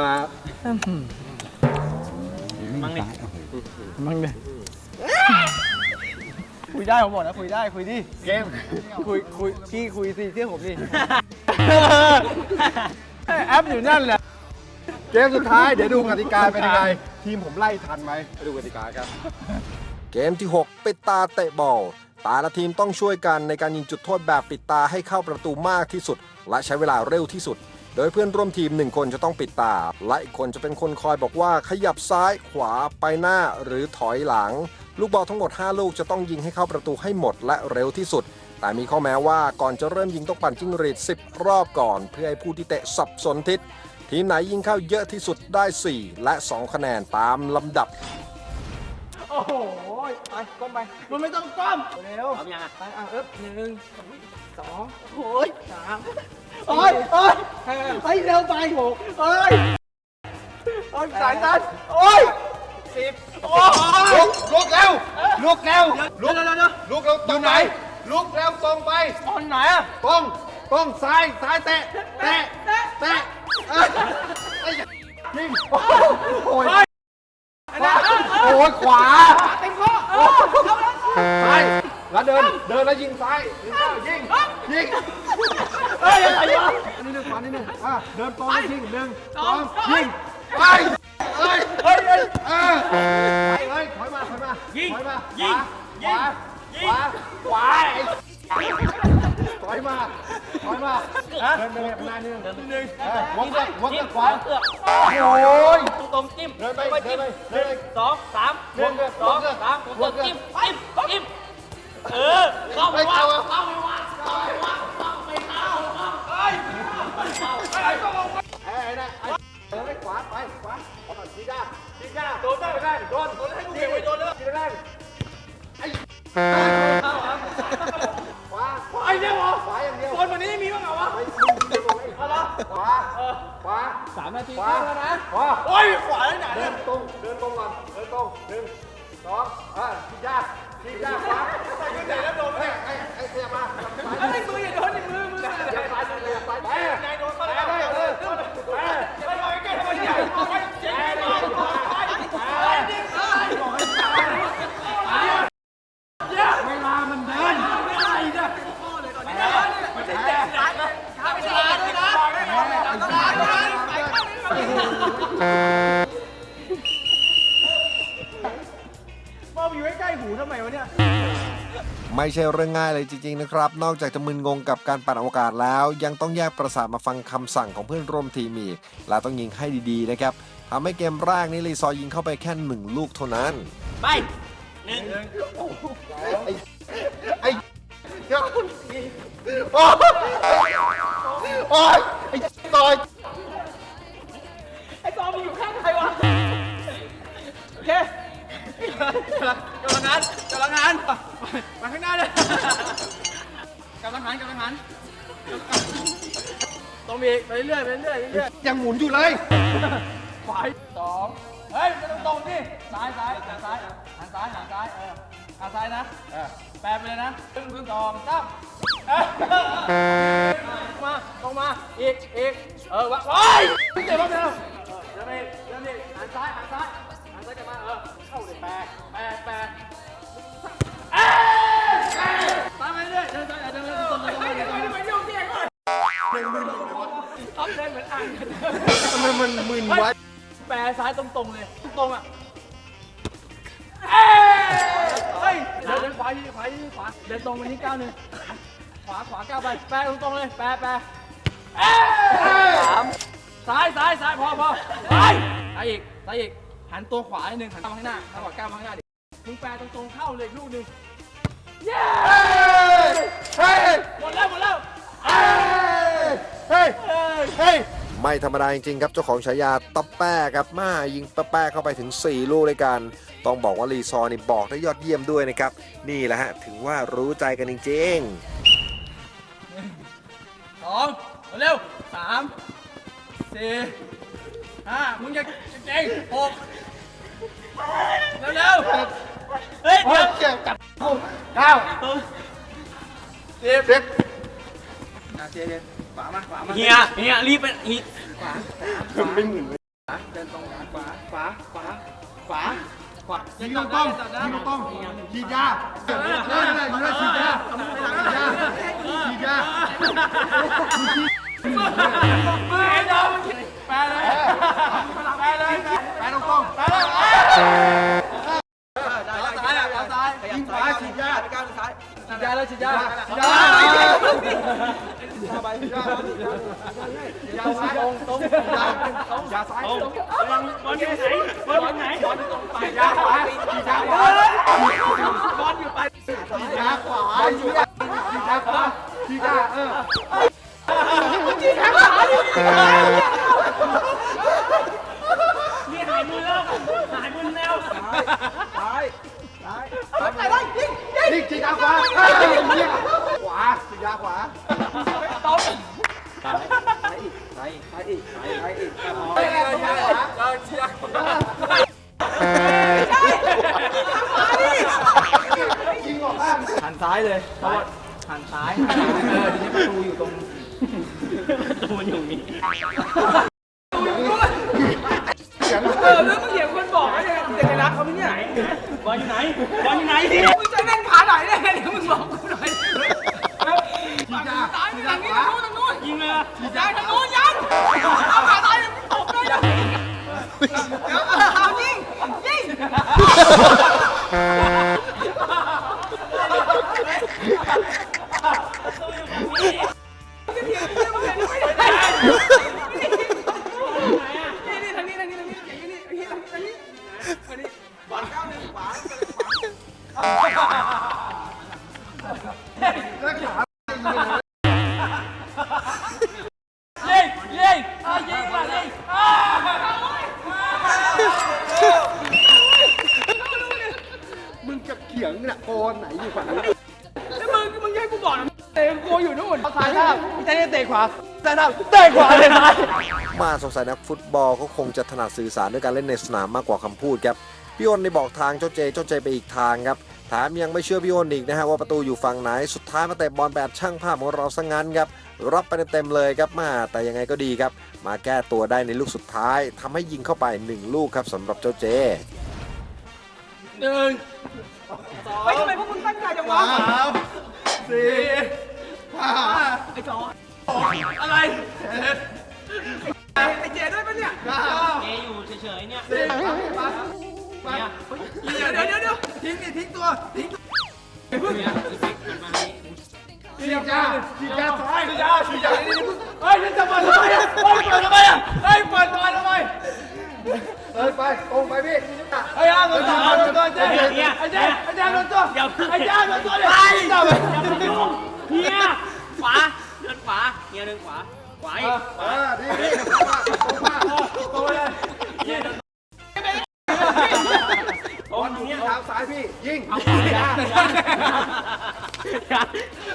มามั่งดิมั่งดิคุยได้ผมบอกนะคุยได้คุยดิเกมคุยคุยพี่คุยสิเชื่อผมดิแอปอยู่นั่นแหละเกมสุดท้ายเดี๋ยวดูกติกาเป็นยังไงทีมผมไล่ทันไหมไปดูกติกาครับ เกมที่6ปิดตาเตะบอลต่ละทีมต้องช่วยกันในการยิงจุดโทษแบบปิดตาให้เข้าประตูมากที่สุด และใช้เวลาเร็วที่สุด โดยเพื่อนร่วมทีม 1 คนจะต้องปิดตา และอีกคนจะเป็นคนคอยบอกว่าขยับซ้ายขวาไปหน้าหรือถอยหลัง ลูกบอลทั้งหมด 5 ลูกจะต้องยิงให้เข้าประตูให้หมดและเร็วที่สุด แต่มีข้อแม้ว่าก่อนจะเริ่มยิงต้องปั่นจิ้งหรีด10 รอบก่อน เพื่อให้ผู้ที่เตะสับสนทิศ ทีมไหนยิงเข้าเยอะที่สุดได้ 4 และ 2 คะแนนตามลำดับโอ้โหไปก้มไปมันไม่ต้องก้มเร็วพร้อมยังอะไปอะเอ๊บหนึ่ง สองโอ้ยสามโอ้ยโอ้ยห้าไปเร็วไปหกโอ้ยโอ้ยสายตันโอ้ยสิบโอ้ยลุกลุกเร็วลุกเร็วลุกเร็วเร็วเร็วลุกเร็วตรงไหนลุกเร็วตรงไปตอนไหนอะตรงตรงซ้ายซ้ายเตะเตะเตะเอ้ยไอ้ยิงโอ้ยโอ้ยขวาเต็มข้อเออเอาแล้วซ้า แล้วเดิน เดินแล้วยิงซ้ายยิงยิงเฮ้ยอะไรวะอันนี้หนึ่งขวานิดหนึ่งอะเดินตรงแล้วยิงหนึ่งสองยิง ไปเอ้ยเฮ้ยเฮ้ยเออไปเลยถอยมาถอยมายิงถอยมายิงขวาขวาขวาไอ้ถอยมาถอยมาเดินเดินไปข้างหน้านิดนึงเดินหนึ่งหัวเกือกหัวเกือกขวาเกือกโอ้ยตรงตรงจิ้มเดินไปจิ้มเดินไปหนึ่งเดินไปสองสามหนึ่งเกือกสองสามหัหัววเกือกจิ้มจิ้มจิ้ม เออเข้าไปไม่วะเข้าอะเข้าไปวะเข้าไปว่า หูทำไมวะเนี่ย ไม่ใช่เรื่องง่ายเลยจริงๆนะครับ นอกจากจะมึนงงกับการปั่นอวกาศแล้ว ยังต้องแยกประสาทมาฟังคำสั่งของเพื่อนร่วมทีมอีกและต้องยิงให้ดีๆนะครับทำให้เกมแรกนี้ลีซอร์ยิงเข้าไปแค่หนึ่งลูกเท่านั้น ไปหนึ่งไอ้เดี๋ยวโอ้ยโอ้ยไอ้ต่อยไอ้ซอมมึงอยู่ข้างใครวะ โอเค กำลังงานกำลังงานมาข้างหน้าเลยกำลังหันกำลังหันต้องมีไปเรื่อยไปเรื่อยเรื่อยยังหมุนอยู่เลยขวาสองเฮ้ยมันต้องตรงดิซ้ายซ้ายหันซ้ายหันซ้ายหันซ้ายเออหันซ้ายนะแปลไปเลยนะหนึ่งสองสามมาตรงมาอีกอีกเออวะโอ้ยเจ็บบ้างเดียวเดินไปเดินไปหันซ้ายหันซ้าย ไมมันมึนวะแปรซ้ายตรงๆเลย ตรงๆอะเฮ้ยเดินเดินขวาทีขวาทีขวาเดินตรงไปที่ก้าวหนึ่งขวาขวาก้าวไป แปรตรงๆเลย แปรแปรสามซ้ายซ้ายซ้ายพอพอซ้ายซ้ายอีกซ้ายอีก หันตัวขวาหนึ่งหันมาข้างหน้าหันขวาก้าวมาข้างหน้าดิมึงแปรตรงๆเข้าเลยลูกหนึ่งเย้เฮ้ย หมดแล้วหมดแล้ว เฮ้ย เฮ้ย เฮ้ย ไม่ธรรมดาจริงๆครับเจ้าของฉายาตับแป้ครับมายิงแป้ๆเข้าไปถึง 4 ลูกเลยกัน ต้องบอกว่าลีซอร์นี่บอกได้ยอดเยี่ยมด้วยนะครับ นี่แหละฮะถือว่ารู้ใจกันจริงๆสองเร็วสามสี่ห้ามึงจะเก่งหกเร็วเร็วเฮ้ยเฮ้เดี๋ยยวเจ็บจับเก้าสิบสิบอะเจ๊เจ๊ ขวามาขวามาเฮียเฮียรีบไปอีกไม่หมุนขวาขวาขวาขวายิงตรงตรงยิงตรงตรงฉีดยาเออนั่นแหละอยู่นั่นฉีดยาฉีดยาฉีดยามือไอ้ดาวแปลเลยแปลเลยไปตรงตรงแปลเลย Ayo, ayo. ซ้ายเลยเพราะว่าหันซ้ายเออทีนี้ประตูอยู่ตรงตัวมันอยู่นี่เออแล้วมึงเหยียบคนบอกไอ้เนี่ยเด็กรักเขาไม่เนี่ยบอลอยู่ไหนบอลอยู่ไหนมึงจะเล่นขาไหนเนี่ยเดี๋ยวมึงบอกกูหน่อยฉีดยาซ้ายฉีไปดทายางนี้ขวาทางนู้นทางนู้นยิงเลยยังทางนู้นยังเอาขาซ้ายตบเลย นี่ยโกนไหนอยู่ฝั่งนี้แล้วมึงมึงให้กูบอกนะเตะกูอยู่นู่นซ้ายท่าพี่แจ๊คเตะขวาซ้ายท่าเตะขวาเลยซ้ายมาสงสัยนักฟุตบอลเขาคงจะถนัดสื่อสารด้วยการเล่นในสนามมากกว่าคำพูดครับพี่อ้นได้บอกทางเจ้าเจเจ้าเจไปอีกทางครับแถมยังไม่เชื่อพี่อ้นอีกนะฮะว่าประตูอยู่ฝั่งไหนสุดท้ายมาเตะบอลแบบช่างภาพของเราซะงั้นครับรับไปเต็มๆเลยครับมาแต่ยังไงก็ดีครับ มาแก้ตัวได้ในลูกสุดท้ายทำให้ยิงเข้าไปหนึ่งลูกครับสำหรับเจ้าเจหนึ่ง เฮ้ยทำไมพวกมึงตั้งใจจังวะ สามสี่ห้าไอ้จออะไรไอ้เจด้วยปะเนี่ยเก้าเจอยู่เฉยๆเนี่ยสิบเดี๋ยวเดี๋ยวเดี๋ยวเดี๋ยวทิ้งดิทิ้งตัวทิ้งฉีดยาฉีดยาซ้ายฉีดยาฉีดยาเฮ้ยจะมาทำไมอะเฮ้ยเปิดทำไมอะเฮ้ยเปิดบอลทำไม เดินไปตรงไปพี่ไอ้ย่างโดนตัวโดนตัวเจ๊ไอ้เจ๊ไอ้เจ๊โดนตัวเดี๋ยวไอ้เจ๊โดนตัวเดี๋ยวไปอย่าไปยุ่งเฮียขวาเดินขวาเฮียเดินขวาขวาอีกเออดีดีตรงมาตรงมาตรงเลยเฮียเดินตรงนี้เท้าซ้ายพี่ยิง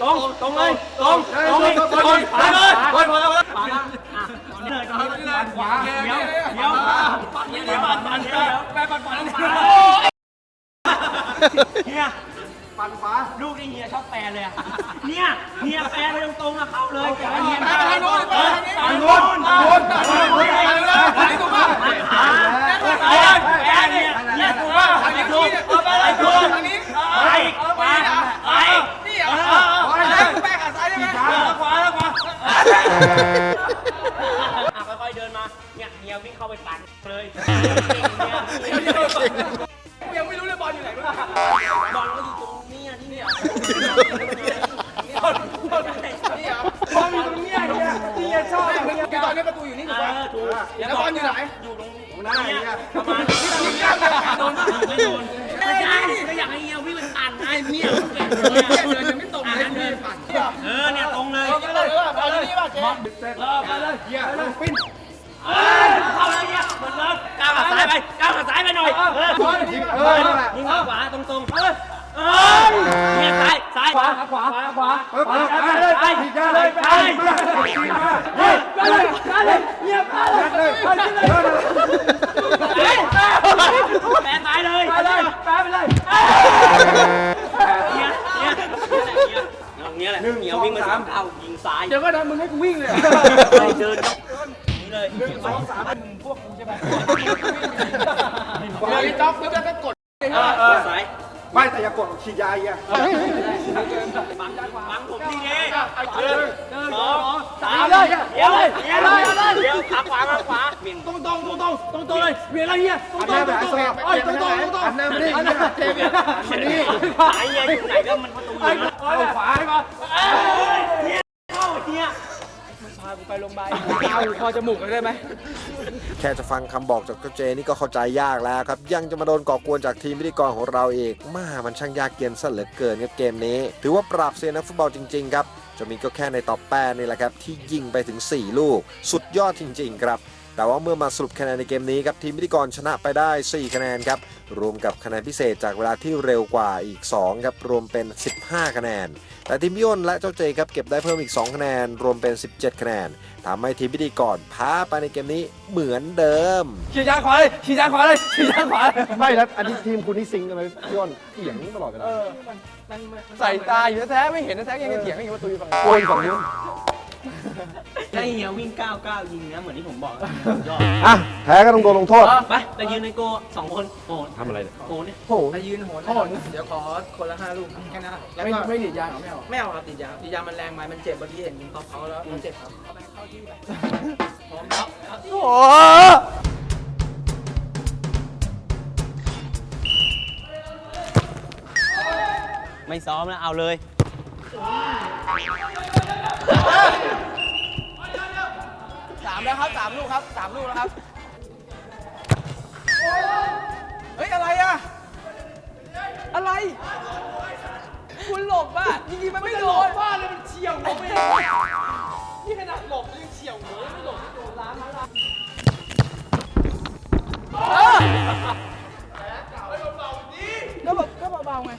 ตรงตรงเลยตรงตรงตรงไปเลยไปพอแล้วขวาแล้วอะ เลยก่อนเลยขวาเดี๋ยวเดี๋ยวเดี๋ยวเดี๋ยวปั่นปั่นเดี๋ยวไปปั่นปั่นเฮียปั่นขวาลูกนี่เฮียชอบแปลเลยอะเนี่ยเฮียแปลไปตรงๆอะเข้าเลยแกเฮียไปทางโน้นไปทางนี้ทางโน้นทางโน้นทางโน้นไปเลยไปตรงมาไปไปแปลเนี่ยเฮียถูกป่ะทางนี้ถูกไปเลยถูกทางนี้ไปไป ไม่โดนไม่ได้ก็อยากให้เฮียวิ่งเป็นปั่นไอ้เนี่ยเก่งเลยเดินยังไม่ตรงเลยเดินปั่นเออเนี่ยตรงเลยบอลอยู่นี่ป่ะเจ๊เออไปเลยเฮียลงปิ้นเอ้ยเข้าเลยเนี่ยเหมือนเดิมก้าวขาซ้ายไปก้าวขาซ้ายไปหน่อยเออยิงเออนั่นแหละยิงขวาตรงๆเออเออเนี่ยซ้ายซ้ายขวาขวาขวาเออไปเลยไปฉีดยาเลยไปมาฉีดมาเฮ้ยไปเลยไปเลยเงียบไปเลยเลยเฮ้ยแปะซ้ายเลยไปเลยแปะไปเลยเนี่ยเนี่ยเนี่ยแหละเงี้ยแหละเงี้ยวิ่งมาสามเท้ายิงซ้ายเดี๋ยวก็นะมึงให้กูวิ่งเลยไปเดินเลยสองสามเป็นพวกกูใช่ไหมเดี๋ยวนี้จ๊อกปุ๊บแล้วก็กดสายไม่แต่อย่ากดฉีดยาอีกอะฟังผมดีเองหนึ่งสองสามเลยเดี๋ยวเลยเดี๋ยวเลยเดี๋ยวขาขวาขาขวาเบี่ยงตรงตรงตรงตรงตรงตรงเลยเวียนอะไรเงี้ยตรงอันตรหน้างไปตรงไอ้ตรงเซ่เอ้ยตรงตรงตรงตรงอันหน้าไม่ได้อันหน้าเจมี่อันนี้สายเงี้ยอยู่ไหนก็มันประตูอไอ้ยู่นะเอาขวาให้มาเข้าเนี่ยพากูไปโรงพยาบาลเอาคอจมูกได้ไหมแค่จะฟังคำบอกจากเจ้าเจนี่ก็เข้าใจยากแล้วครับ ยังจะมาโดนก่อกวนจากทีมพิธีกรของเราอีกมามันช่างยากเย็นซะเหลือเกินครับเกมนี้ ถือว่าปราบเซียนนักฟุตบอลจริงๆครับจะมีก็แค่ในต่อแป้นี่แหละครับ ที่ยิงไปถึง 4 ลูก สุดยอดจริงๆครับ แต่ว่าเมื่อมาสรุปคะแนนในเกมนี้ครับทีมพิธีกรชนะไปได้ 4 คะแนนครับ รวมกับคะแนนพิเศษจากเวลาที่เร็วกว่าอีก2ครับรวมเป็น 15 คะแนน แต่ทีมพี่อ้นและเจ้าเจครับเก็บได้เพิ่มอีก 2 คะแนน รวมเป็น 17 คะแนนทำให้ทีมพิธีกรแพ้ไปในเกมนี้เหมือนเดิมขี่ช้างขวาเลยขี่ช้างขวาเลยขี่ช้างขวาเลยไม่แล้วอันนี้ทีมคุณนี่ซิงกันไหมพี่อ้นเถียงตลอดเวลาใส่ตาอยู่แท้ๆไม่เห็นแท้ๆยังจะเถียงกันอยู่ว่าตุยฝั่งโอ้ยฝั่งนู้น ถ้าเฮียวิ่งก้าวก้าวยิงนะเหมือนที่ผมบอกยอดอะแพ้ก็ต้องโดนลงโทษ ไปไปยืนในโกสองคนโอ้ทำอะไรโกเนี่ยโอ้โหไปยืนโหนโหนเดี๋ยวขอคนละห้าลูกแค่นั้นแล้วก็ไม่ติดยาเหรอไม่เอาไม่เอาครับติดยาติดยามันแรงไปมันเจ็บเมื่อกี้เห็นยิงตบเขาแล้วมันเจ็บครับเข้าที่ไปพร้อมแล้วโอ้ไม่ซ้อมแล้วเอาเลย สามแล้วครับสามลูกครับสามลูกแล้วครับ เฮ้ย อะไรอะอะไร คุณหลบอะจริงๆมันไม่โดนบ้าเลยมันเฉียวหัวไปนี่ขนาดหลบยังเฉียวหัวไม่หลบไม่โดนล้างล้างก็แบบก็เบาๆไง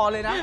อเลยนะ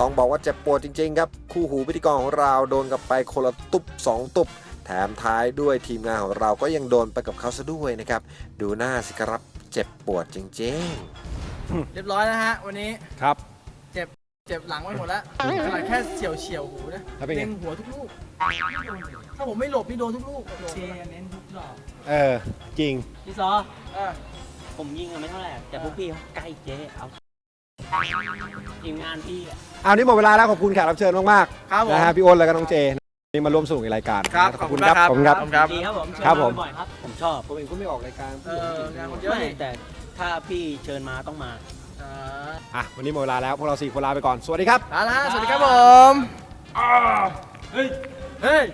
ต้องบอกว่าเจ็บปวดจริง ๆ ครับ คู่หูพิธีกรของเราโดนกับไปคนละตุบ2ตุบ แถมท้ายด้วยทีมงานของเราก็ยังโดนไปกับเขาซะด้วยนะครับ ดูหน้าสิครับเจ็บปวดจริงๆเรียบร้อยนะฮะ วันนี้ครับ เจ็บเจ็บหลังไว้หมดแล้วขนาดแค่เฉียวเฉียวๆหูนะแล้วเป็นไง เล็งหัวทุกลูก ถ้าผมไม่หลบนี่โดนทุกลูกเชเน้นทุกดอกเออ จริง พี่ซอเออผมยิงอะไม่เท่าไหร่ แต่พวกพี่เขาใกล้เจ๊เอาทีมงานพี่อะ เอานี้หมดเวลาแล้วขอบคุณแขกรับเชิญมากครับผมๆนะฮะพี่อ้นแล้วก็น้องเจ นี่มาร่วมสนุกในรายการครับขอบคุณขอบคุณครับมากครับขอบคุณครับ ครับ ดีครับผมเชิญครับผมาบ่อยๆครับ ผมชอบผมเองก็ไม่ออกรายการเอองานคนเยอะไม่นี่แต่ถ้าพี่เชิญมาต้องมา อ่าอะวันนี้หมดเวลาแล้วพวกเราสี่คนลาไปก่อนสวัสดีครับเอาละฮะสวัสดีครับผมเฮ้ย เฮ้ย